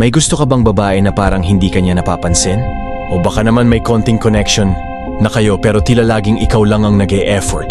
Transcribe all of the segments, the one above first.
May gusto ka bang babae na parang hindi kanya napapansin? O baka naman may konting connection na kayo pero tila laging ikaw lang ang nag effort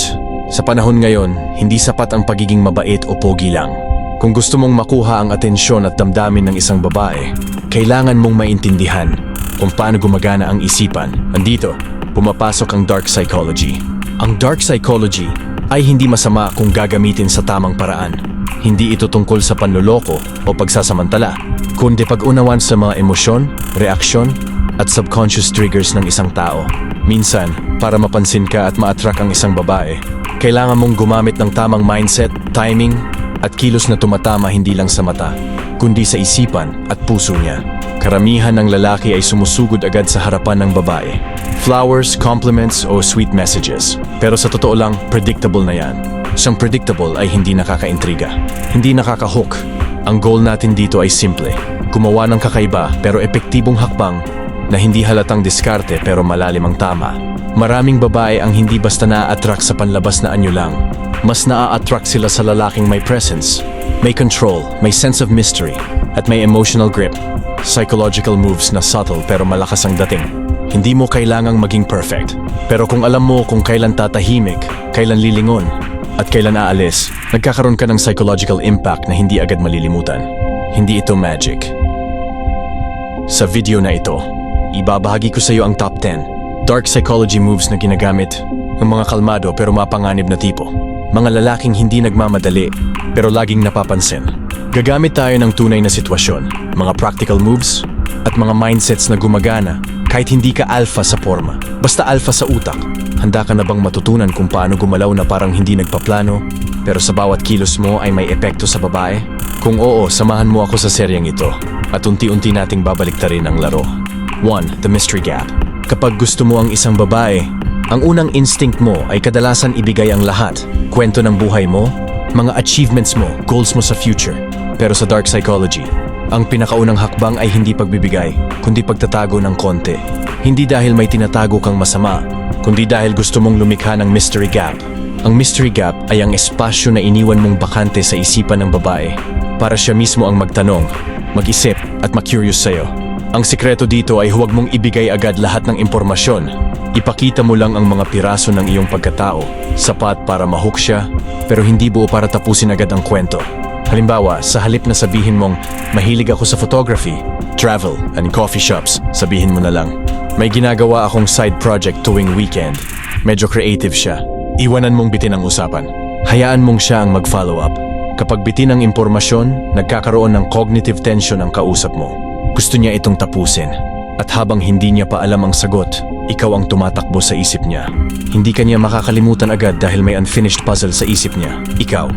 Sa panahon ngayon, hindi sapat ang pagiging mabait o pogi lang. Kung gusto mong makuha ang atensyon at damdamin ng isang babae, kailangan mong maintindihan kung paano gumagana ang isipan. Andito, pumapasok ang dark psychology. Ang dark psychology ay hindi masama kung gagamitin sa tamang paraan. Hindi ito tungkol sa panloloko o pagsasamantala, kundi pag-unawan sa mga emosyon, reaksyon, at subconscious triggers ng isang tao. Minsan, para mapansin ka at ma-attract ang isang babae, kailangan mong gumamit ng tamang mindset, timing, at kilos na tumatama hindi lang sa mata, kundi sa isipan at puso niya. Karamihan ng lalaki ay sumusugod agad sa harapan ng babae. Flowers, compliments o sweet messages. Pero sa totoo lang, predictable na yan. Siyang predictable ay hindi nakakaintriga. Hindi nakakahook. Ang goal natin dito ay simple. Gumawa ng kakaiba pero epektibong hakbang na hindi halatang diskarte pero malalim ang tama. Maraming babae ang hindi basta na-attract sa panlabas na anyo lang. Mas na-attract sila sa lalaking may presence, may control, may sense of mystery, at may emotional grip. Psychological moves na subtle pero malakas ang dating. Hindi mo kailangang maging perfect. Pero kung alam mo kung kailan tatahimik, kailan lilingon, at kailan aalis, nagkakaroon ka ng psychological impact na hindi agad malilimutan. Hindi ito magic. Sa video na ito, ibabahagi ko sa iyo ang top 10 dark psychology moves na ginagamit ng mga kalmado pero mapanganib na tipo. Mga lalaking hindi nagmamadali pero laging napapansin. Gagamit tayo ng tunay na sitwasyon, mga practical moves, at mga mindsets na gumagana kahit hindi ka alpha sa forma. Basta alpha sa utak. Handa ka na bang matutunan kung paano gumalaw na parang hindi nagpaplano pero sa bawat kilos mo ay may epekto sa babae? Kung oo, samahan mo ako sa seryeng ito at unti-unti nating babaliktarin ang laro. 1. The Mystery Gap Kapag gusto mo ang isang babae, ang unang instinct mo ay kadalasan ibigay ang lahat. Kwento ng buhay mo, mga achievements mo, goals mo sa future. Pero sa dark psychology, ang pinakaunang hakbang ay hindi pagbibigay, kundi pagtatago ng konti. Hindi dahil may tinatago kang masama, kundi dahil gusto mong lumikha ng mystery gap. Ang mystery gap ay ang espasyo na iniwan mong bakante sa isipan ng babae para siya mismo ang magtanong, mag-isip at ma-curious sa'yo. Ang sikreto dito ay huwag mong ibigay agad lahat ng impormasyon. Ipakita mo lang ang mga piraso ng iyong pagkatao, sapat para mahook siya, pero hindi buo para tapusin agad ang kwento. Halimbawa, sa halip na sabihin mong, mahilig ako sa photography, travel, and coffee shops, sabihin mo na lang, may ginagawa akong side project tuwing weekend. Medyo creative siya. Iwanan mong bitin ang usapan. Hayaan mong siya ang mag-follow up. Kapag bitin ang impormasyon, nagkakaroon ng cognitive tension ang kausap mo. Gusto niya itong tapusin. At habang hindi niya pa alam ang sagot, ikaw ang tumatakbo sa isip niya. Hindi kanya makakalimutan agad dahil may unfinished puzzle sa isip niya. Ikaw.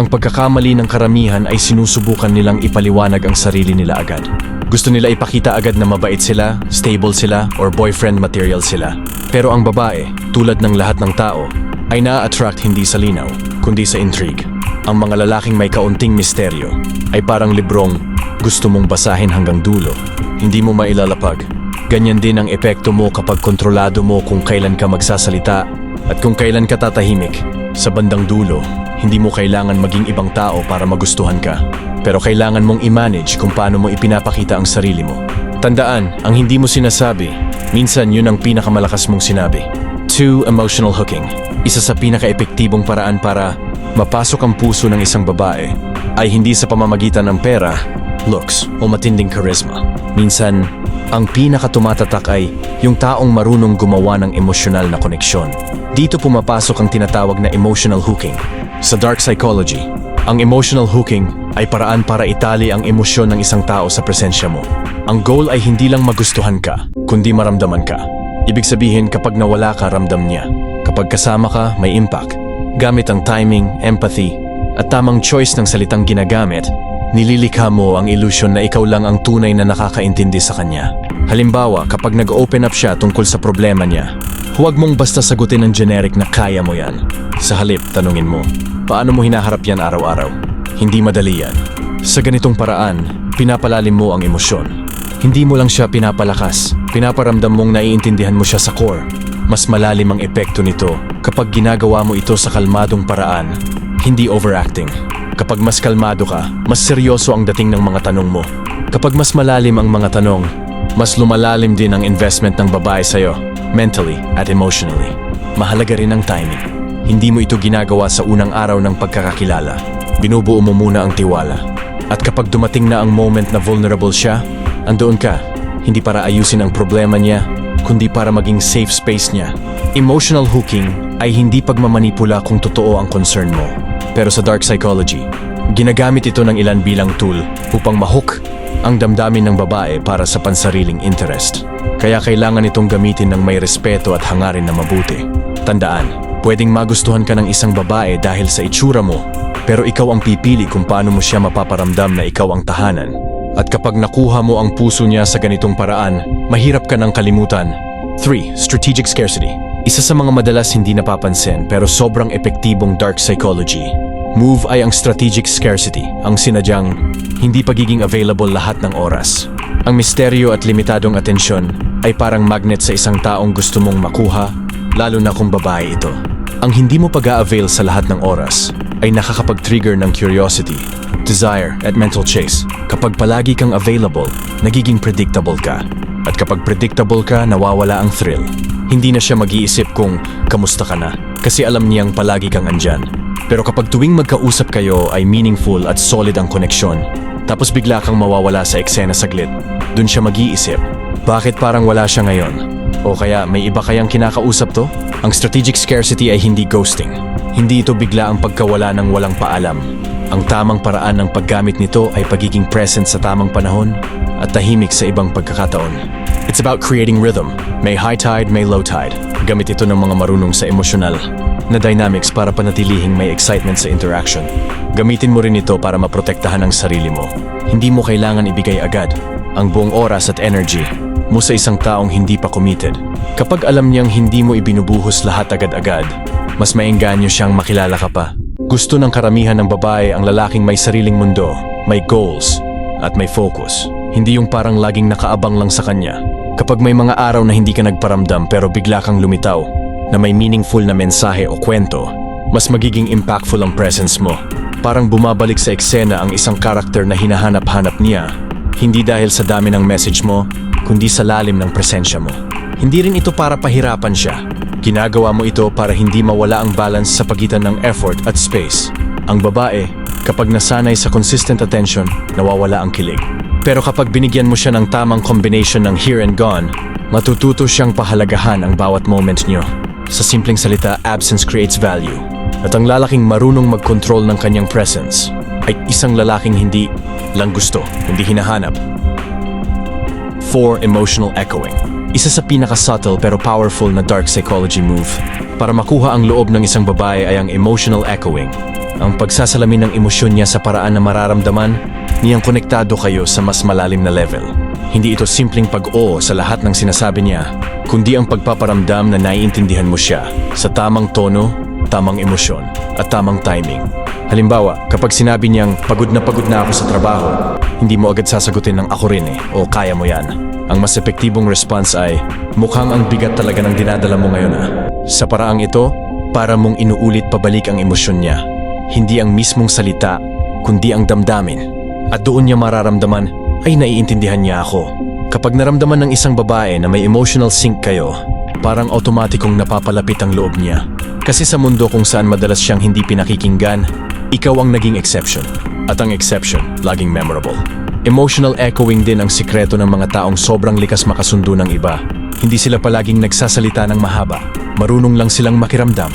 Ang pagkakamali ng karamihan ay sinusubukan nilang ipaliwanag ang sarili nila agad. Gusto nila ipakita agad na mabait sila, stable sila, or boyfriend material sila. Pero ang babae, tulad ng lahat ng tao, ay naa-attract hindi sa linaw, kundi sa intrigue. Ang mga lalaking may kaunting misteryo ay parang librong gusto mong basahin hanggang dulo. Hindi mo mailalapag. Ganyan din ang epekto mo kapag kontrolado mo kung kailan ka magsasalita at kung kailan ka tatahimik. Sa bandang dulo, hindi mo kailangan maging ibang tao para magustuhan ka. Pero kailangan mong i-manage kung paano mo ipinapakita ang sarili mo. Tandaan, ang hindi mo sinasabi, minsan yun ang pinakamalakas mong sinabi. 2. Emotional hooking. Isa sa pinaka-epektibong paraan para mapasok ang puso ng isang babae ay hindi sa pamamagitan ng pera, looks o matinding charisma. Minsan, ang pinakatumatatak ay yung taong marunong gumawa ng emosyonal na koneksyon. Dito pumapasok ang tinatawag na emotional hooking. Sa dark psychology, ang emotional hooking ay paraan para itali ang emosyon ng isang tao sa presensya mo. Ang goal ay hindi lang magustuhan ka, kundi maramdaman ka. Ibig sabihin kapag nawala ka, ramdam niya. Kapag kasama ka, may impact. Gamit ang timing, empathy, at tamang choice ng salitang ginagamit, nililikha mo ang illusion na ikaw lang ang tunay na nakakaintindi sa kanya. Halimbawa, kapag nag-open up siya tungkol sa problema niya, huwag mong basta sagutin ng generic na kaya mo yan. Sa halip, tanungin mo, paano mo hinaharap yan araw-araw? Hindi madali yan. Sa ganitong paraan, pinapalalim mo ang emosyon. Hindi mo lang siya pinapalakas, pinaparamdam mong naiintindihan mo siya sa core. Mas malalim ang epekto nito kapag ginagawa mo ito sa kalmadong paraan, hindi overacting. Kapag mas kalmado ka, mas seryoso ang dating ng mga tanong mo. Kapag mas malalim ang mga tanong, mas lumalalim din ang investment ng babae sa'yo, mentally at emotionally. Mahalaga rin ang timing. Hindi mo ito ginagawa sa unang araw ng pagkakakilala. Binubuo mo muna ang tiwala. At kapag dumating na ang moment na vulnerable siya, andoon ka. Hindi para ayusin ang problema niya, kundi para maging safe space niya. Emotional hooking ay hindi pagmamanipula kung totoo ang concern mo. Pero sa dark psychology, ginagamit ito ng ilan bilang tool upang mahook ang damdamin ng babae para sa pansariling interest. Kaya kailangan itong gamitin ng may respeto at hangarin na mabuti. Tandaan, pwedeng magustuhan ka ng isang babae dahil sa itsura mo, pero ikaw ang pipili kung paano mo siya mapaparamdam na ikaw ang tahanan. At kapag nakuha mo ang puso niya sa ganitong paraan, mahirap ka nang kalimutan. 3. Strategic scarcity. Isa sa mga madalas hindi napapansin pero sobrang epektibong dark psychology. Move ay ang strategic scarcity, ang sinadyang hindi pagiging available lahat ng oras. Ang misteryo at limitadong atensyon ay parang magnet sa isang taong gusto mong makuha, lalo na kung babae ito. Ang hindi mo pag-a-avail sa lahat ng oras ay nakakapag-trigger ng curiosity, desire at mental chase. Kapag palagi kang available, nagiging predictable ka. At kapag predictable ka, nawawala ang thrill. Hindi na siya mag-iisip kung kamusta ka na kasi alam niyang palagi kang andyan. Pero kapag tuwing magkausap kayo ay meaningful at solid ang koneksyon, tapos bigla kang mawawala sa eksena saglit, dun siya mag-iisip, bakit parang wala siya ngayon? O kaya may iba kayang kinakausap to? Ang strategic scarcity ay hindi ghosting. Hindi ito bigla ang pagkawala ng walang paalam. Ang tamang paraan ng paggamit nito ay pagiging present sa tamang panahon at tahimik sa ibang pagkakataon. It's about creating rhythm. May high tide, may low tide. Gamit ito ng mga marunong sa emosyonal na dynamics para panatilihing may excitement sa interaction. Gamitin mo rin ito para maprotektahan ang sarili mo. Hindi mo kailangan ibigay agad ang buong oras at energy mo sa isang taong hindi pa committed. Kapag alam niyang hindi mo ibinubuhos lahat agad-agad, mas maengganyo siyang makilala ka pa. Gusto ng karamihan ng babae ang lalaking may sariling mundo, may goals, at may focus. Hindi yung parang laging nakaabang lang sa kanya. Kapag may mga araw na hindi ka nagparamdam pero bigla kang lumitaw, na may meaningful na mensahe o kwento, mas magiging impactful ang presence mo. Parang bumabalik sa eksena ang isang karakter na hinahanap-hanap niya, hindi dahil sa dami ng message mo, kundi sa lalim ng presensya mo. Hindi rin ito para pahirapan siya. Ginagawa mo ito para hindi mawala ang balance sa pagitan ng effort at space. Ang babae, kapag nasanay sa consistent attention, nawawala ang kilig. Pero kapag binigyan mo siya ng tamang combination ng here and gone, matututo siyang pahalagahan ang bawat moment niyo. Sa simpleng salita, absence creates value. At ang lalaking marunong mag-control ng kanyang presence ay isang lalaking hindi lang gusto, hindi hinahanap. 4. Emotional echoing. Isa sa pinaka-subtle pero powerful na dark psychology move. Para makuha ang loob ng isang babae ay ang emotional echoing. Ang pagsasalamin ng emosyon niya sa paraan na mararamdaman niyang konektado kayo sa mas malalim na level. Hindi ito simpleng pag-oo sa lahat ng sinasabi niya, kundi ang pagpaparamdam na naiintindihan mo siya sa tamang tono, tamang emosyon, at tamang timing. Halimbawa, kapag sinabi niyang pagod na pagod na ako sa trabaho, hindi mo agad sasagutin ng ako rin eh, o kaya mo yan. Ang mas epektibong response ay, mukhang ang bigat talaga ng dinadala mo ngayon ah. Sa paraang ito, para mong inuulit pabalik ang emosyon niya. Hindi ang mismong salita, kundi ang damdamin. At doon niya mararamdaman, ay naiintindihan niya ako. Kapag naramdaman ng isang babae na may emotional sync kayo, parang automatikong napapalapit ang loob niya. Kasi sa mundo kung saan madalas siyang hindi pinakikinggan, ikaw ang naging exception. At ang exception, laging memorable. Emotional echoing din ang sikreto ng mga taong sobrang likas makasundo ng iba. Hindi sila palaging nagsasalita ng mahaba. Marunong lang silang makiramdam.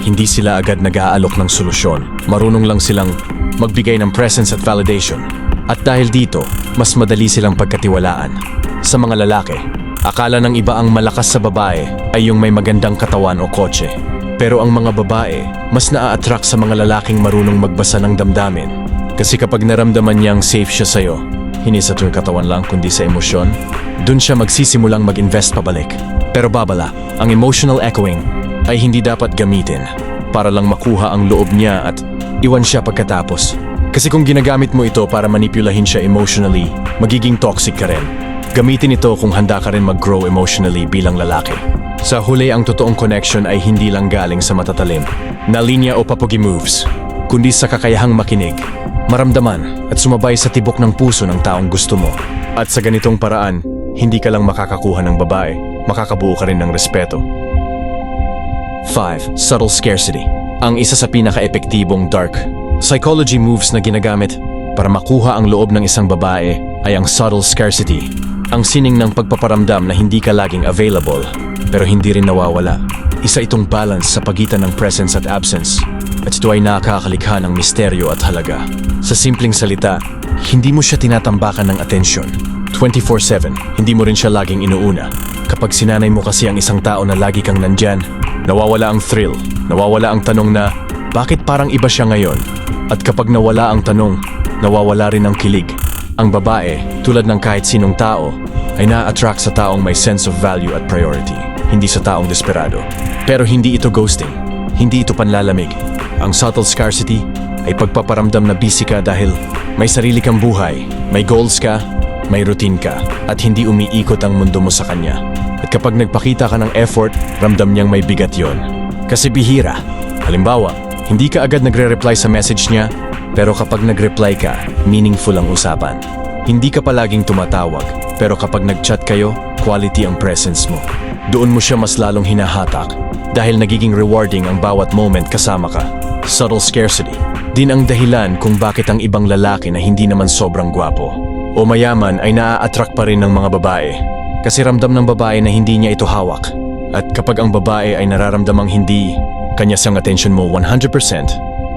Hindi sila agad nag-aalok ng solusyon. Marunong lang silang magbigay ng presence at validation. At dahil dito, mas madali silang pagkatiwalaan. Sa mga lalaki, akala ng iba ang malakas sa babae ay yung may magandang katawan o kotse. Pero ang mga babae, mas naa-attract sa mga lalaking marunong magbasa ng damdamin. Kasi kapag naramdaman niyang safe siya sa'yo, hindi sa tuwing katawan lang kundi sa emosyon, dun siya magsisimulang mag-invest pabalik. Pero babala, ang emotional echoing ay hindi dapat gamitin para lang makuha ang loob niya at iwan siya pagkatapos. Kasi kung ginagamit mo ito para manipulahin siya emotionally, magiging toxic ka rin. Gamitin ito kung handa ka rin mag-grow emotionally bilang lalaki. Sa huli ang totoong connection ay hindi lang galing sa matatalim na linya o papugi moves, kundi sa kakayahang makinig, maramdaman at sumabay sa tibok ng puso ng taong gusto mo. At sa ganitong paraan, hindi ka lang makakakuha ng babae, makakabuo ka rin ng respeto. 5. Subtle scarcity. Ang isa sa pinaka-epektibong dark psychology moves na ginagamit para makuha ang loob ng isang babae ay ang subtle scarcity. Ang sining ng pagpaparamdam na hindi ka laging available pero hindi rin nawawala. Isa itong balance sa pagitan ng presence at absence at ito ay nakakalikha ng misteryo at halaga. Sa simpleng salita, hindi mo siya tinatambakan ng atensyon. 24-7, hindi mo rin siya laging inuuna. Kapag sinanay mo kasi ang isang tao na lagi kang nandyan, nawawala ang thrill, nawawala ang tanong na, bakit parang iba siya ngayon? At kapag nawala ang tanong, nawawala rin ang kilig. Ang babae, tulad ng kahit sinong tao, ay na-attract sa taong may sense of value at priority, hindi sa taong desperado. Pero hindi ito ghosting, hindi ito panlalamig. Ang subtle scarcity ay pagpaparamdam na busy ka dahil may sarili kang buhay, may goals ka, may routine ka, at hindi umiikot ang mundo mo sa kanya. At kapag nagpakita ka ng effort, ramdam niyang may bigat yon. Kasi bihira. Halimbawa, hindi ka agad nagre-reply sa message niya, pero kapag nag-reply ka, meaningful ang usapan. Hindi ka palaging tumatawag, pero kapag nag-chat kayo, quality ang presence mo. Doon mo siya mas lalong hinahatak dahil nagiging rewarding ang bawat moment kasama ka. Subtle scarcity. Din ang dahilan kung bakit ang ibang lalaki na hindi naman sobrang gwapo o mayaman ay naa-attract pa rin ng mga babae. Kasi ramdam ng babae na hindi niya ito hawak. At kapag ang babae ay nararamdamang hindi kanya siyang attention mo 100%,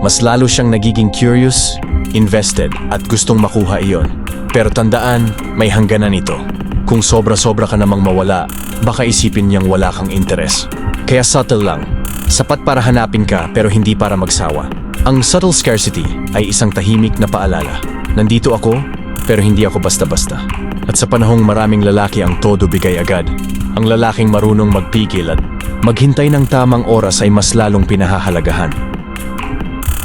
mas lalo siyang nagiging curious, invested at gustong makuha iyon. Pero tandaan, may hangganan ito. Kung sobra-sobra ka namang mawala, baka isipin niyang wala kang interes. Kaya subtle lang. Sapat para hanapin ka pero hindi para magsawa. Ang subtle scarcity ay isang tahimik na paalala. Nandito ako, pero hindi ako basta-basta. At sa panahong maraming lalaki ang todo bigay agad, ang lalaking marunong magpigil at maghintay ng tamang oras ay mas lalong pinahahalagahan.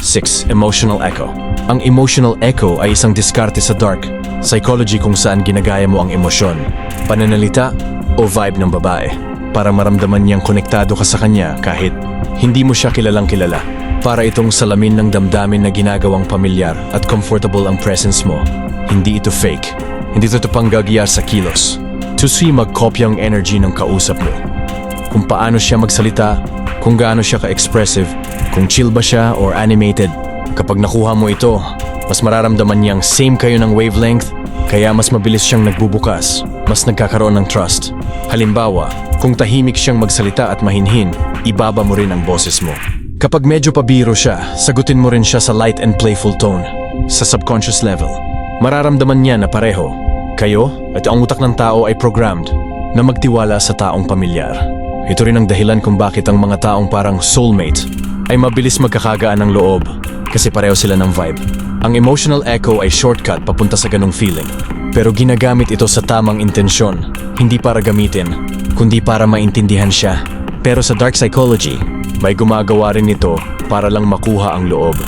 6. Emotional Echo Ang emotional echo ay isang diskarte sa dark, psychology kung saan ginagaya mo ang emosyon, pananalita o vibe ng babae para maramdaman niyang konektado ka sa kanya kahit hindi mo siya kilalang kilala. Para itong salamin ng damdamin na ginagawang pamilyar at comfortable ang presence mo. Hindi ito fake. Hindi ito panggagiyar sa kilos. Tusi magkopya ang energy ng kausap mo. Kung paano siya magsalita, kung gaano siya ka-expressive, kung chill ba siya or animated. Kapag nakuha mo ito, mas mararamdaman niyang same kayo ng wavelength, kaya mas mabilis siyang nagbubukas, mas nagkakaroon ng trust. Halimbawa, kung tahimik siyang magsalita at mahinhin, ibaba mo rin ang boses mo. Kapag medyo pabiro siya, sagutin mo rin siya sa light and playful tone, sa subconscious level. Mararamdaman niya na pareho, kayo at ang utak ng tao ay programmed na magtiwala sa taong pamilyar. Ito rin ang dahilan kung bakit ang mga taong parang soulmate ay mabilis magkakagaan ng loob kasi pareho sila ng vibe. Ang emotional echo ay shortcut papunta sa ganong feeling. Pero ginagamit ito sa tamang intensyon, hindi para gamitin, kundi para maintindihan siya. Pero sa dark psychology, may gumagawa rin ito para lang makuha ang loob.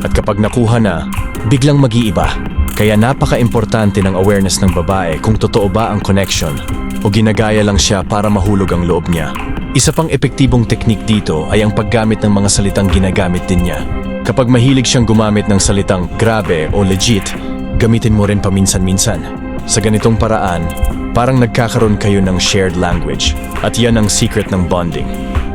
At kapag nakuha na, biglang mag-iiba. Kaya napaka-importante ng awareness ng babae kung totoo ba ang connection o ginagaya lang siya para mahulog ang loob niya. Isa pang epektibong teknik dito ay ang paggamit ng mga salitang ginagamit din niya. Kapag mahilig siyang gumamit ng salitang grabe o legit, gamitin mo rin paminsan-minsan. Sa ganitong paraan, parang nagkakaroon kayo ng shared language at yan ang secret ng bonding.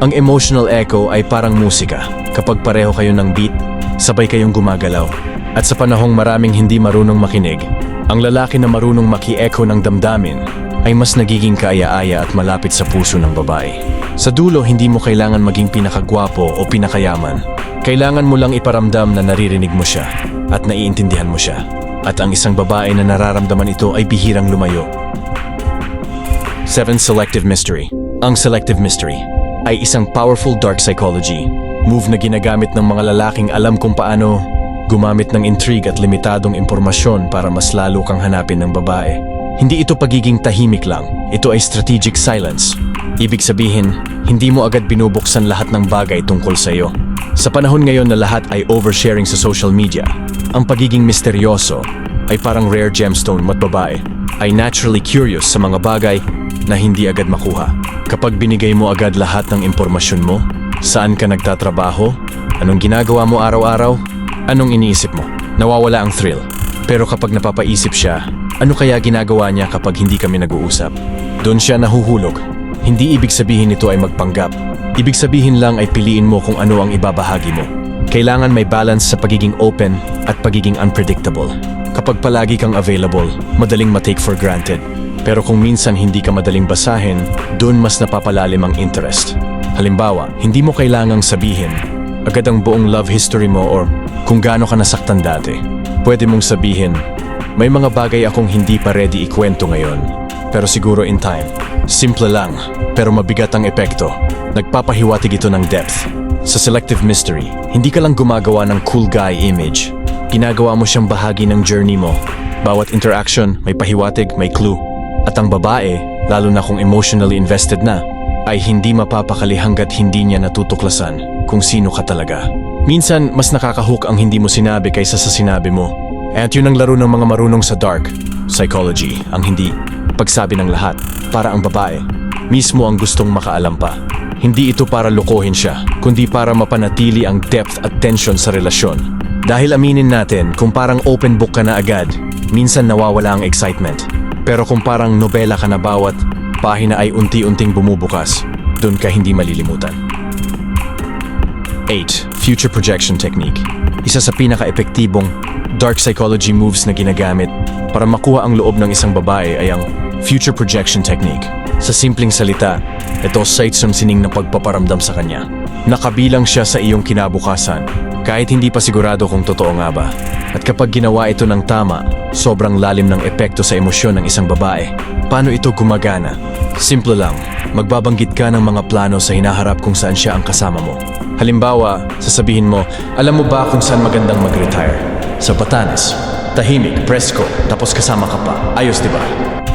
Ang emotional echo ay parang musika. Kapag pareho kayo ng beat, sabay kayong gumagalaw. At sa panahong maraming hindi marunong makinig, ang lalaki na marunong maki-echo ng damdamin ay mas nagiging kaaya-aya at malapit sa puso ng babae. Sa dulo, hindi mo kailangan maging pinakagwapo o pinakayaman. Kailangan mo lang iparamdam na naririnig mo siya at naiintindihan mo siya. At ang isang babae na nararamdaman ito ay bihirang lumayo. 7. Selective Mystery Ang Selective Mystery ay isang powerful dark psychology. Move na ginagamit ng mga lalaking alam kung paano gumamit ng intrigue at limitadong impormasyon para mas lalo kang hanapin ng babae. Hindi ito pagiging tahimik lang, ito ay strategic silence. Ibig sabihin, hindi mo agad binubuksan lahat ng bagay tungkol sa iyo. Sa panahon ngayon na lahat ay oversharing sa social media, ang pagiging misteryoso ay parang rare gemstone mat babae ay naturally curious sa mga bagay na hindi agad makuha. Kapag binigay mo agad lahat ng impormasyon mo, Saan ka nagtatrabaho? Anong ginagawa mo araw-araw? Anong iniisip mo? Nawawala ang thrill. Pero kapag napapaisip siya, ano kaya ginagawa niya kapag hindi kami nag-uusap? Doon siya nahuhulog. Hindi ibig sabihin nito ay magpanggap. Ibig sabihin lang ay piliin mo kung ano ang ibabahagi mo. Kailangan may balance sa pagiging open at pagiging unpredictable. Kapag palagi kang available, madaling matake for granted. Pero kung minsan hindi ka madaling basahin, doon mas napapalalim ang interest. Halimbawa, hindi mo kailangang sabihin agad ang buong love history mo or kung gaano ka nasaktan dati. Pwede mong sabihin, may mga bagay akong hindi pa ready ikwento ngayon. Pero siguro in time. Simple lang, pero mabigat ang epekto. Nagpapahiwatig ito ng depth. Sa selective mystery, hindi ka lang gumagawa ng cool guy image. Ginagawa mo siyang bahagi ng journey mo. Bawat interaction, may pahiwatig, may clue. At ang babae, lalo na kung emotionally invested na, ay hindi mapapakali hanggat hindi niya natutuklasan kung sino ka talaga. Minsan, mas nakakahook ang hindi mo sinabi kaysa sa sinabi mo. At yun ang laro ng mga marunong sa dark, psychology, ang hindi pagsabi ng lahat, para ang babae. Mismo ang gustong makaalam pa. Hindi ito para lokohin siya, kundi para mapanatili ang depth at tension sa relasyon. Dahil aminin natin, kung parang open book ka na agad, minsan nawawala ang excitement. Pero kung parang nobela ka na bawat pahina ay unti-unting bumubukas, doon ka hindi malilimutan. 8. Future Projection Technique Isa sa pinaka-epektibong dark psychology moves na ginagamit para makuha ang loob ng isang babae ay ang Future Projection Technique. Sa simpleng salita, ito sights ang sining na pagpaparamdam sa kanya. Nakabilang siya sa iyong kinabukasan, kahit hindi pa sigurado kung totoo nga ba. At kapag ginawa ito ng tama, sobrang lalim ng epekto sa emosyon ng isang babae. Paano ito gumagana? Simple lang, magbabanggit ka ng mga plano sa hinaharap kung saan siya ang kasama mo. Halimbawa, sasabihin mo, alam mo ba kung saan magandang mag-retire? Sa Batanes. Tahimik, presko, tapos kasama ka pa. Ayos, di ba?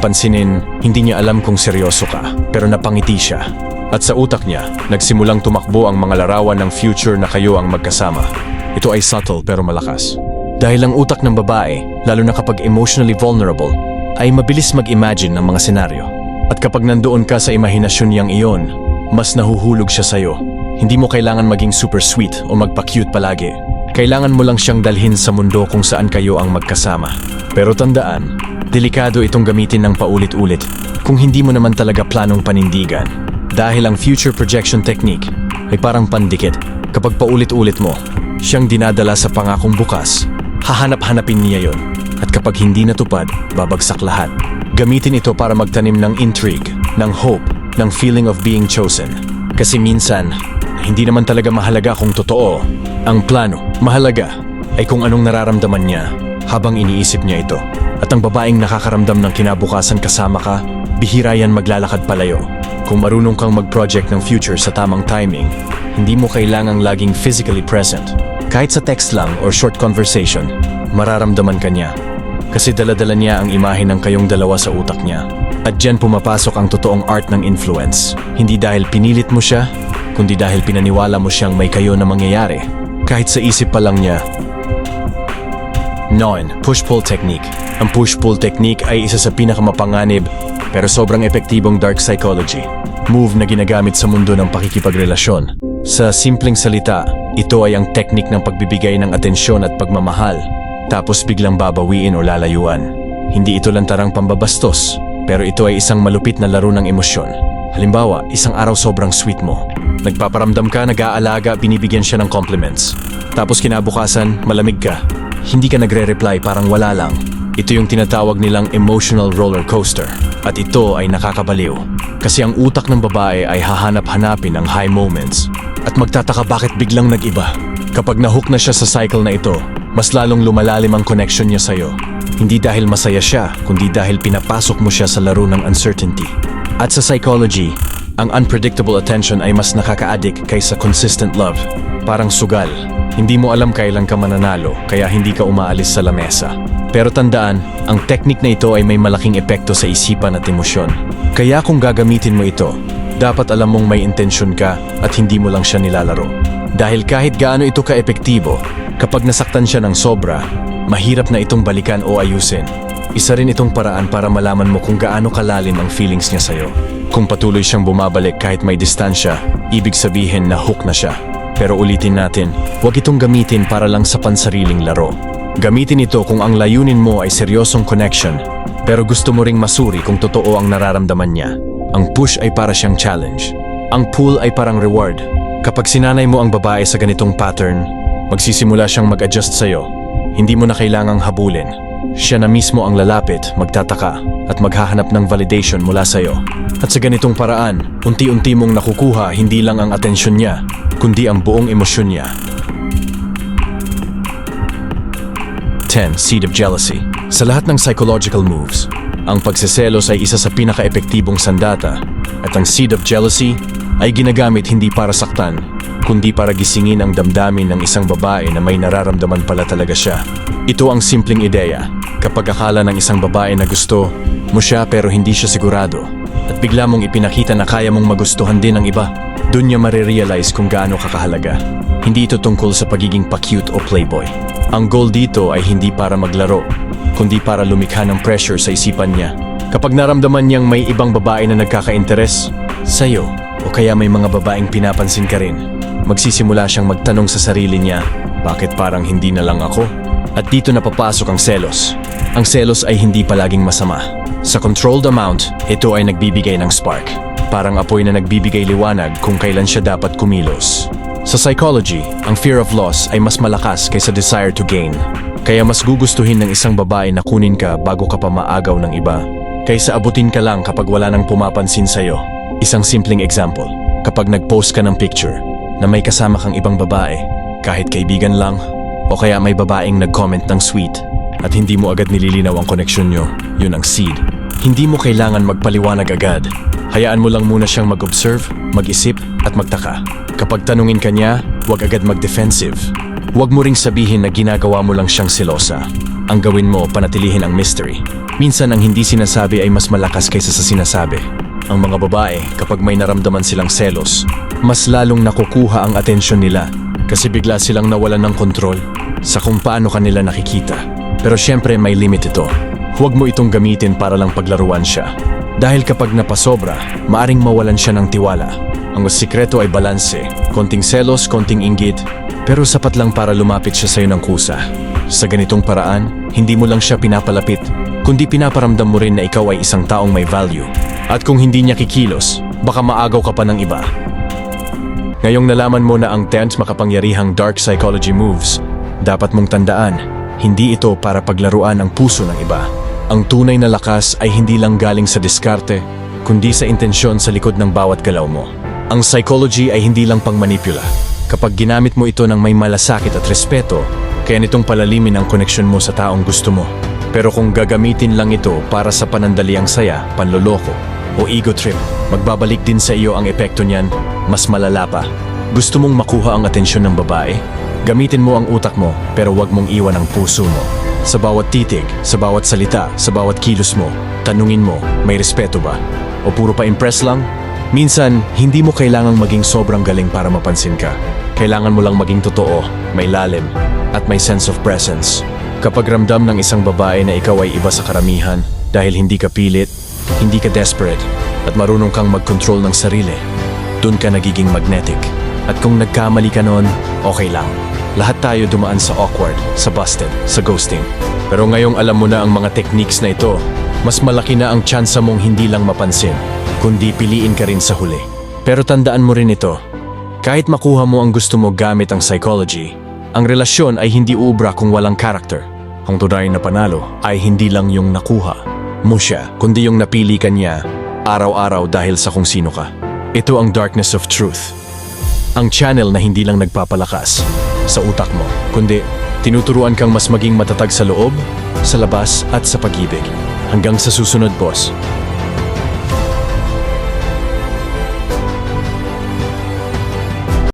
Pansinin, hindi niya alam kung seryoso ka, pero napangiti siya. At sa utak niya, nagsimulang tumakbo ang mga larawan ng future na kayo ang magkasama. Ito ay subtle pero malakas. Dahil ang utak ng babae, lalo na kapag emotionally vulnerable, ay mabilis mag-imagine ng mga senaryo. At kapag nandoon ka sa imahinasyon niyang iyon, mas nahuhulog siya sa'yo. Hindi mo kailangan maging super sweet o magpa-cute palagi. Kailangan mo lang siyang dalhin sa mundo kung saan kayo ang magkasama. Pero tandaan, delikado itong gamitin ng paulit-ulit kung hindi mo naman talaga planong panindigan. Dahil ang future projection technique ay parang pandikit. Kapag paulit-ulit mo, siyang dinadala sa pangakong bukas, hahanap-hanapin niya yon. At kapag hindi natupad, babagsak lahat. Gamitin ito para magtanim ng intrigue, ng hope, ng feeling of being chosen. Kasi minsan, hindi naman talaga mahalaga kung totoo. Ang plano, mahalaga, ay kung anong nararamdaman niya habang iniisip niya ito. At ang babaeng nakakaramdam ng kinabukasan kasama ka, bihira yan maglalakad palayo. Kung marunong kang mag-project ng future sa tamang timing, hindi mo kailangang laging physically present. Kahit sa text lang or short conversation, mararamdaman ka niya. Kasi daladala niya ang imahe ng kayong dalawa sa utak niya. At dyan pumapasok ang totoong art ng influence. Hindi dahil pinilit mo siya, kundi dahil pinaniwala mo siyang may kayo na mangyayari. Kahit sa isip pa lang niya, 9. Push-pull technique. Ang push-pull technique ay isa sa pinakamapanganib pero sobrang epektibong dark psychology. Move na ginagamit sa mundo ng pakikipagrelasyon. Sa simpleng salita, ito ay ang teknik ng pagbibigay ng atensyon at pagmamahal, tapos biglang babawiin o lalayuan. Hindi ito lantarang pambabastos, pero ito ay isang malupit na laro ng emosyon. Halimbawa, isang araw sobrang sweet mo. Nagpaparamdam ka, nag-aalaga, binibigyan siya ng compliments. Tapos kinabukasan, malamig ka. Hindi ka nagre-reply, parang wala lang. Ito yung tinatawag nilang emotional roller coaster. At ito ay nakakabaliw. Kasi ang utak ng babae ay hahanap-hanapin ang high moments. At magtataka bakit biglang nag-iba. Kapag nahook na siya sa cycle na ito, mas lalong lumalalim ang connection niya sa'yo. Hindi dahil masaya siya, kundi dahil pinapasok mo siya sa laro ng uncertainty. At sa psychology, ang unpredictable attention ay mas nakaka-addict kaysa consistent love. Parang sugal. Hindi mo alam kailan ka mananalo, kaya hindi ka umaalis sa lamesa. Pero tandaan, ang teknik na ito ay may malaking epekto sa isipan at emosyon. Kaya kung gagamitin mo ito, dapat alam mong may intensyon ka at hindi mo lang siya nilalaro. Dahil kahit gaano ito ka-epektibo, kapag nasaktan siya ng sobra, mahirap na itong balikan o ayusin. Isa rin itong paraan para malaman mo kung gaano kalalim ang feelings niya sa'yo. Kung patuloy siyang bumabalik kahit may distansya, ibig sabihin na hook na siya. Pero ulitin natin, huwag itong gamitin para lang sa pansariling laro. Gamitin ito kung ang layunin mo ay seryosong connection, pero gusto mo ring masuri kung totoo ang nararamdaman niya. Ang push ay para siyang challenge. Ang pull ay parang reward. Kapag sinanay mo ang babae sa ganitong pattern, magsisimula siyang mag-adjust sa'yo. Hindi mo na kailangang habulin. Siya na mismo ang lalapit, magtataka, at maghahanap ng validation mula sa'yo. At sa ganitong paraan, unti-unti mong nakukuha hindi lang ang atensyon niya, kundi ang buong emosyon niya. 10. Seed of Jealousy Sa lahat ng psychological moves, ang pagseselos ay isa sa pinaka-epektibong sandata at ang seed of jealousy ay ginagamit hindi para saktan, kundi para gisingin ang damdamin ng isang babae na may nararamdaman pala talaga siya. Ito ang simpleng ideya. Kapag akala ng isang babae na gusto mo siya pero hindi siya sigurado at bigla mong ipinakita na kaya mong magustuhan din ng iba, doon niya marirealize kung gaano kakahalaga. Hindi ito tungkol sa pagiging pa-cute o playboy. Ang goal dito ay hindi para maglaro, kundi para lumikha ng pressure sa isipan niya. Kapag naramdaman niyang may ibang babae na nagkaka-interes sa'yo o kaya may mga babaeng pinapansin ka rin, magsisimula siyang magtanong sa sarili niya, bakit parang hindi na lang ako? At dito napapasok ang selos. Ang selos ay hindi palaging masama. Sa controlled amount, ito ay nagbibigay ng spark. Parang apoy na nagbibigay liwanag kung kailan siya dapat kumilos. Sa psychology, ang fear of loss ay mas malakas kaysa desire to gain. Kaya mas gugustuhin ng isang babae na kunin ka bago ka pa maagaw ng iba. Kaysa abutin ka lang kapag wala nang pumapansin sa'yo. Isang simpleng example, kapag nag-post ka ng picture na may kasama kang ibang babae, kahit kaibigan lang, o kaya may babaeng nag-comment ng sweet at hindi mo agad nililinaw ang koneksyon nyo, yun ang seed. Hindi mo kailangan magpaliwanag agad. Hayaan mo lang muna siyang mag-observe, mag-isip at magtaka. Kapag tanungin ka niya, huwag agad mag-defensive. Huwag mo ring sabihin na ginagawa mo lang siyang silosa. Ang gawin mo, panatilihin ang mystery. Minsan ang hindi sinasabi ay mas malakas kaysa sa sinasabi. Ang mga babae, kapag may naramdaman silang selos, mas lalong nakukuha ang atensyon nila kasi bigla silang nawalan ng kontrol sa kung paano kanila nakikita. Pero syempre may limit ito. Huwag mo itong gamitin para lang paglaruan siya. Dahil kapag napasobra, maaring mawalan siya ng tiwala. Ang sikreto ay balanse, konting selos, konting inggit, pero sapat lang para lumapit siya sa'yo ng kusa. Sa ganitong paraan, hindi mo lang siya pinapalapit, kundi pinaparamdam mo rin na ikaw ay isang taong may value. At kung hindi niya kikilos, baka maagaw ka pa ng iba. Ngayong nalaman mo na ang 10th makapangyarihang dark psychology moves, dapat mong tandaan, hindi ito para paglaruan ang puso ng iba. Ang tunay na lakas ay hindi lang galing sa diskarte, kundi sa intensyon sa likod ng bawat galaw mo. Ang psychology ay hindi lang pangmanipula. Kapag ginamit mo ito ng may malasakit at respeto, kaya nitong palalimin ang koneksyon mo sa taong gusto mo. Pero kung gagamitin lang ito para sa panandaliang saya, panloloko, o ego trip, magbabalik din sa iyo ang epekto niyan, mas malala pa. Gusto mong makuha ang atensyon ng babae? Gamitin mo ang utak mo pero wag mong iwan ang puso mo. Sa bawat titig, sa bawat salita, sa bawat kilos mo, tanungin mo, may respeto ba? O puro pa impress lang? Minsan, hindi mo kailangang maging sobrang galing para mapansin ka. Kailangan mo lang maging totoo, may lalim, at may sense of presence. Kapag ramdam ng isang babae na ikaw ay iba sa karamihan dahil hindi ka pilit, hindi ka desperate, at marunong kang mag-control ng sarili, dun ka nagiging magnetic. At kung nagkamali ka noon, okay lang. Lahat tayo dumaan sa awkward, sa busted, sa ghosting. Pero ngayong alam mo na ang mga techniques na ito, mas malaki na ang tsansa mong hindi lang mapansin, kundi piliin ka rin sa huli. Pero tandaan mo rin ito, kahit makuha mo ang gusto mo gamit ang psychology, ang relasyon ay hindi ubra kung walang character. Ang tunay na panalo ay hindi lang yung nakuha mo siya, kundi yung napili ka niya araw-araw dahil sa kung sino ka. Ito ang darkness of truth. Ang channel na hindi lang nagpapalakas sa utak mo, kundi tinuturuan kang mas maging matatag sa loob, sa labas at sa pag-ibig. Hanggang sa susunod, boss.